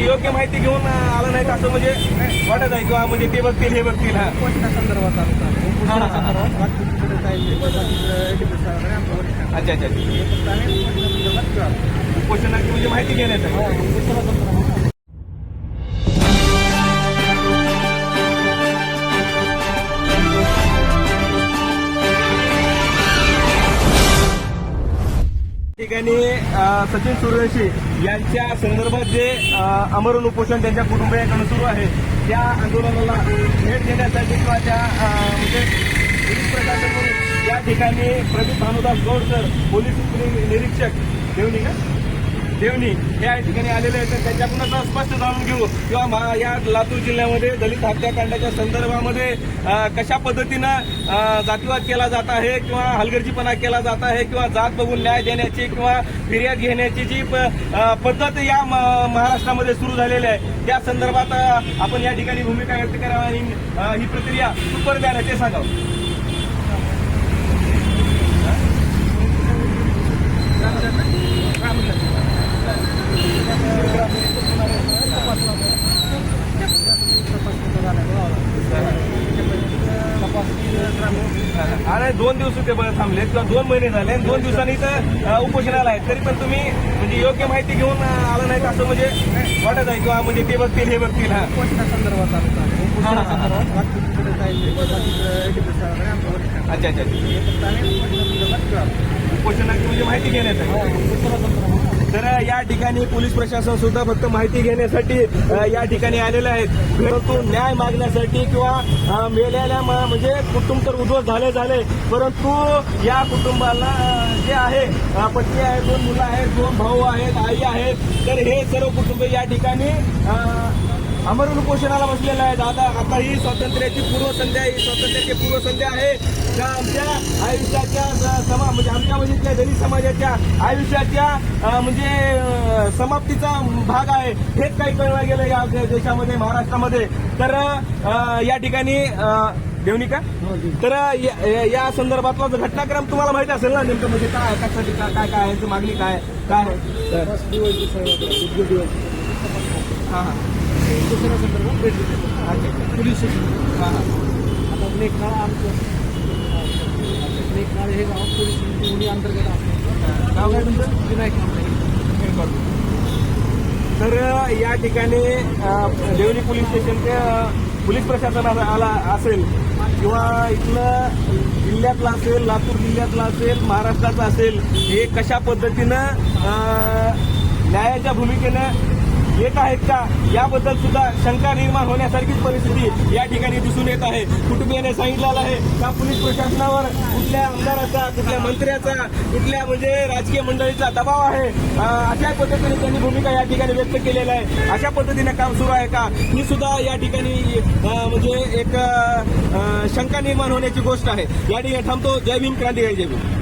म्हणजे योग्य माहिती घेऊन आलं नाही असं म्हणजे वाटत आहे किंवा म्हणजे ते बघतील हे बघतील हा. संदर्भात अच्छा अच्छा उपोषणाची म्हणजे माहिती घेण्यात ठिकाणी सचिन सूर्यवंशी यांच्या संदर्भात जे अमरण उपोषण त्यांच्या कुटुंबियांकडून सुरू आहे त्या आंदोलनाला भेट देण्यासाठी किंवा त्या अ, म्हणजे पोलीस या ठिकाणी प्रदीप भानुदास गौडकर पोलीस निरीक्षक देऊन का देवणी या ठिकाणी आलेले आहेत. तर त्यांच्याकडून स्पष्ट जाणून घेऊ. किंवा या लातूर जिल्ह्यामध्ये दलित हत्याकांडाच्या संदर्भामध्ये कशा पद्धतीनं जातीवाद केला जात आहे किंवा हलगर्जीपणा केला जात आहे किंवा जात बघून न्याय देण्याची किंवा फिर्याद घेण्याची जी प- पद्धत या म- महाराष्ट्रामध्ये सुरू झालेली आहे त्या संदर्भात आपण या ठिकाणी भूमिका व्यक्त करावी आणि ही प्रक्रिया सुपर द्यायला ते सांगावं. आणि दोन दिवस ते बरं थांबले किंवा दोन महिने झाले आणि दोन दिवसांनी तर उपोषणाला आहेत तरी पण तुम्ही म्हणजे योग्य माहिती घेऊन आलं नाही असं म्हणजे वाटत आहे किंवा म्हणजे ते बघतील हे बघतील हा. संदर्भात हा, हा, हा. अच्छा अच्छा उपोषणाची म्हणजे माहिती घेण्यात आहे तर या ठिकाणी पोलीस प्रशासन सुद्धा फक्त माहिती घेण्यासाठी या ठिकाणी आलेले आहेत. परंतु न्याय मागण्यासाठी किंवा मेल्याला म्हणजे कुटुंब तर उद्ध्वस्त झाले झाले. परंतु या कुटुंबाला जे आहे पत्नी आहे दोन मुलं आहेत दोन भाऊ आहेत आई आहेत तर हे सर्व कुटुंब या ठिकाणी अमरण उपोषणाला बसलेलं आहे दादा. आता ही स्वातंत्र्याची पूर्वसंध्या ही स्वातंत्र्याची पूर्वसंध्या आहे. का आमच्या आयुष्याच्या समा म्हणजे आमच्या म्हणजे दलित समाजाच्या आयुष्याच्या म्हणजे समाप्तीचा भाग आहे. हेच काही कळलं गेलं या देशामध्ये महाराष्ट्रामध्ये. तर या ठिकाणी अं, देवणी का तर या- संदर्भातला जो घटनाक्रम तुम्हाला माहिती असेल ना नेमकं म्हणजे काय कशासाठी काय काय काय आहे मागणी काय काय आहे? तर हां हां. दुसऱ्या संदर्भात भेट दिली पोलीस स्टेशन हां आता लेखनाळ आमचं लेखनाळ हे गाव पोलीस स्टेशन अंतर्गत नाव काय तुमचं विनायक. तर या ठिकाणी अ, देवणी पोलीस स्टेशन ते अ, पोलीस प्रशासन आला असेल किंवा इथलं जिल्ह्यातलं असेल लातूर जिल्ह्यातलं असेल महाराष्ट्राचं असेल हे कशा पद्धतीनं न्यायाच्या भूमिकेनं येत आहेत का? याबद्दल सुद्धा शंका निर्माण होण्यासारखीच परिस्थिती या ठिकाणी दिसून येत आहे. कुटुंबियाने सांगितलेलं आहे का पोलीस प्रशासनावर कुठल्या आमदाराचा कुठल्या मंत्र्याचा कुठल्या म्हणजे राजकीय मंडळीचा दबाव आहे? अशा पद्धतीने त्यांनी भूमिका या ठिकाणी व्यक्त केलेली आहे. अशा पद्धतीने काम सुरू आहे का? ही सुद्धा या ठिकाणी म्हणजे एक शंका निर्माण होण्याची गोष्ट आहे. या ठिकाणी थांबतो. जय भीम क्रांतिकारी जय भीम.